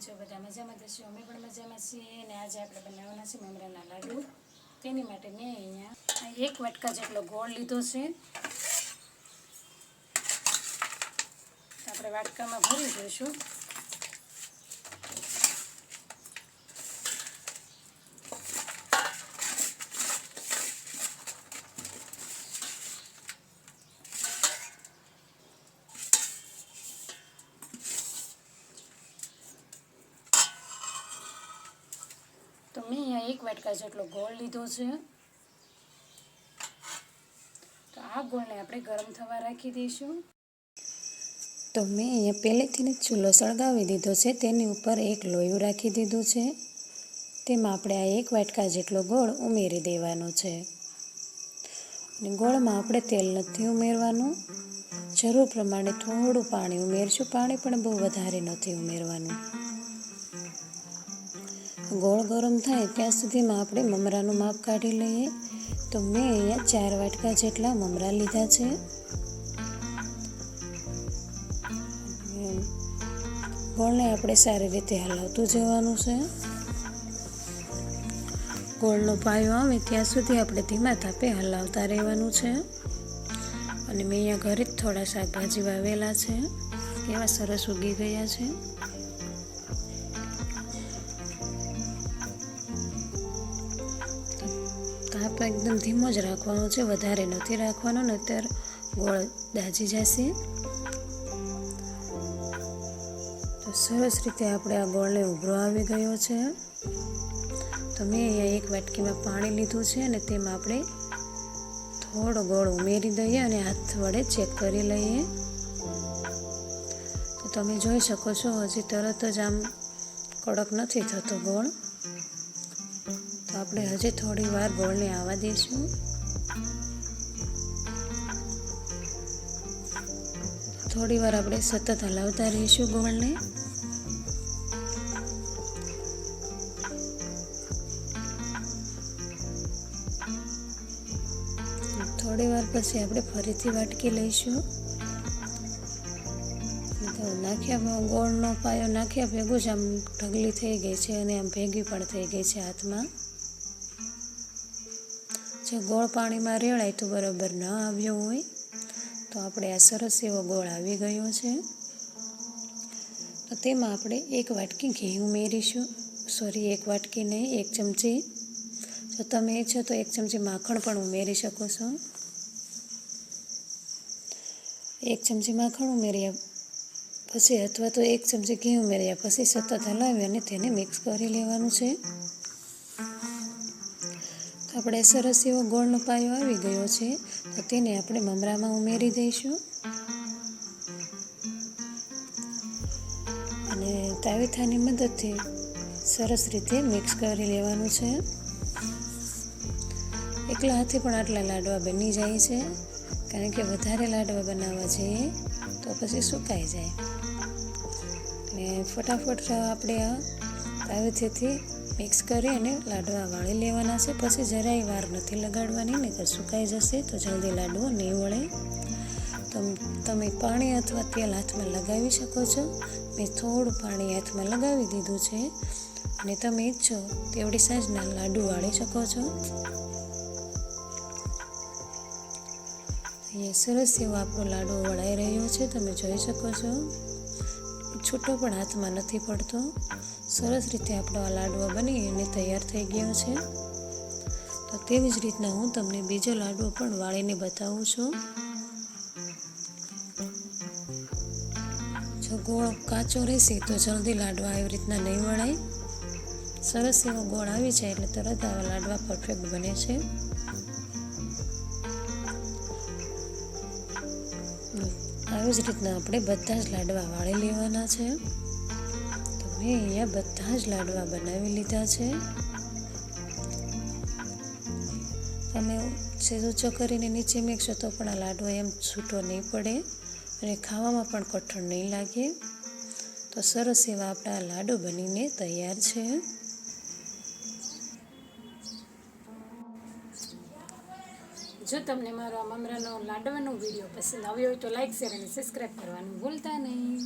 છો? બધા મજામાં થશો અમે પણ મજામાં છીએ અને આજે આપણે બનાવવાના છે મમરાના લાડુ. તેની માટે મેં અહીંયા એક વાટકા જેટલો ગોળ લીધો છે. આપણે વાટકામાં ભરી દઈશું. તો મેં અહીંયા એક વાટકા જેટલો ગોળ લીધો છે. તો આ ગોળને આપણે ગરમ થવા રાખી દઈશું. તો મેં અહીંયા પહેલેથી જ ચૂલો સળગાવી દીધો છે. તેની ઉપર એક લોયું રાખી દીધું છે. તેમાં આપણે આ એક વાટકા જેટલો ગોળ ઉમેરી દેવાનો છે. અને ગોળમાં આપણે તેલ નથી ઉમેરવાનું. જરૂર પ્રમાણે થોડું પાણી ઉમેરશું. પાણી પણ બહુ વધારે નથી ઉમેરવાનું. ગોળ ગરમ થાય ત્યાં સુધીમાં આપણે મમરાનું માપ કાઢી લઈએ. તો મેં અહીંયા ચાર વાટકા જેટલા મમરા લીધા છે. ગોળને આપણે સારી રીતે હલાવતું જવાનું છે. ગોળનો પાયો આવે ત્યાં સુધી આપણે ધીમા તાપે હલાવતા રહેવાનું છે. અને મેં અહીંયા ઘરે જ થોડા શાકભાજી વાવેલા છે. એવા સરસ ઉગી ગયા છે. તાપ એકદમ ધીમો જ રાખવાનો છે, વધારે નથી રાખવાનો ને અત્યારે ગોળ દાજી જશે. તો સરસ રીતે આપણે આ ગોળને ઉભરો આવી ગયો છે. તો મેં અહીંયા એક વાટકીમાં પાણી લીધું છે અને તેમાં આપણે થોડો ગોળ ઉમેરી દઈએ અને હાથ વડે ચેક કરી લઈએ. તો તમે જોઈ શકો છો, હજી તરત જ આમ કડક નથી થતો ગોળ. આપણે હજી થોડી વાર ગોળને આવવા દઈશું થોડી વાર આપણે સતત હલાવતા રહીશું ગોળને. થોડી વાર પછી આપણે ફરીથી વાટકી લઈશું. તો નાખ્યા ગોળનો પાયો નાખ્યા ભેગું જ આમ ઢગલી થઈ ગઈ છે અને આમ ભેગી પણ થઈ ગઈ છે હાથમાં. જો ગોળ પાણીમાં રેળાય તો બરાબર ન આવ્યો હોય, તો આપણે આ સરસ એવો ગોળ આવી ગયો છે. તો તેમાં આપણે એક વાટકી ઘી ઉમેરીશું. સોરી એક વાટકી નહીં, એક ચમચી. જો તમે ઈચ્છો તો એક ચમચી માખણ પણ ઉમેરી શકો છો. એક ચમચી માખણ ઉમેર્યા પછી અથવા તો એક ચમચી ઘી ઉમેર્યા પછી સતત હલાવી અને તેને મિક્સ કરી લેવાનું છે. આપણે સરસ એવો ગોળનો પાયો આવી ગયો છે, તો તેને આપણે મમરામાં ઉમેરી દઈશું. અને તાવીથાની મદદથી સરસ રીતે મિક્સ કરી લેવાનું છે. એકલા હાથે પણ આટલા લાડવા બની જાય છે, કારણ કે વધારે લાડવા બનાવવા જઈએ, તો પછી સુકાઈ જાય. અને ફટાફટ આપણે આ તાવીથેથી મિક્સ કરી અને લાડવા વાળી લેવાના છે. પછી જરાય વાર નથી લગાડવાની નહીં સુકાઈ જશે. તો જલ્દી લાડવો નહીં વળે. તો તમે પાણી અથવા તેલ હાથમાં લગાવી શકો છો. મેં થોડું પાણી હાથમાં લગાવી દીધું છે. અને તમે ઈચ્છો તેવડી સાઈઝના લાડુ વાળી શકો છો. અહીંયા સરસ એવો આપણો લાડવો વળાઈ રહ્યો છે. તમે જોઈ શકો છો. છૂટો પણ હાથમાં નથી પડતો. સરસ રીતે આપણો આ લાડવો બની અને તૈયાર થઈ ગયો છે. તો તેવી જ રીતના હું તમને બીજો લાડવો પણ વાળીને બતાવું છું. જો ગોળ કાચો રહેશે તો જલ્દી લાડવા આવી રીતના નહીં વળાય સરસ એવો ગોળ આવી જાય એટલે તરત આવા લાડવા પરફેક્ટ બને છે. આવી જ રીતના આપણે બધા જ લાડવા વાળી લેવાના છે. તો મેં અહીંયા બધા જ લાડવા બનાવી લીધા છે. તમે ઊંચો કરીને નીચે મેકશો તો પણ આ લાડવો એમ છૂટો નહીં પડે અને ખાવામાં પણ કઠણ નહીં લાગે. તો સરસ એવા આપણા લાડુ બનીને તૈયાર છે. જો તમને મારો આ મમરાનો લાડવાનો વીડિયો પસંદ આવ્યો હોય તો લાઈક શેર અને સબસ્ક્રાઈબ કરવાનું ભૂલતા નહીં.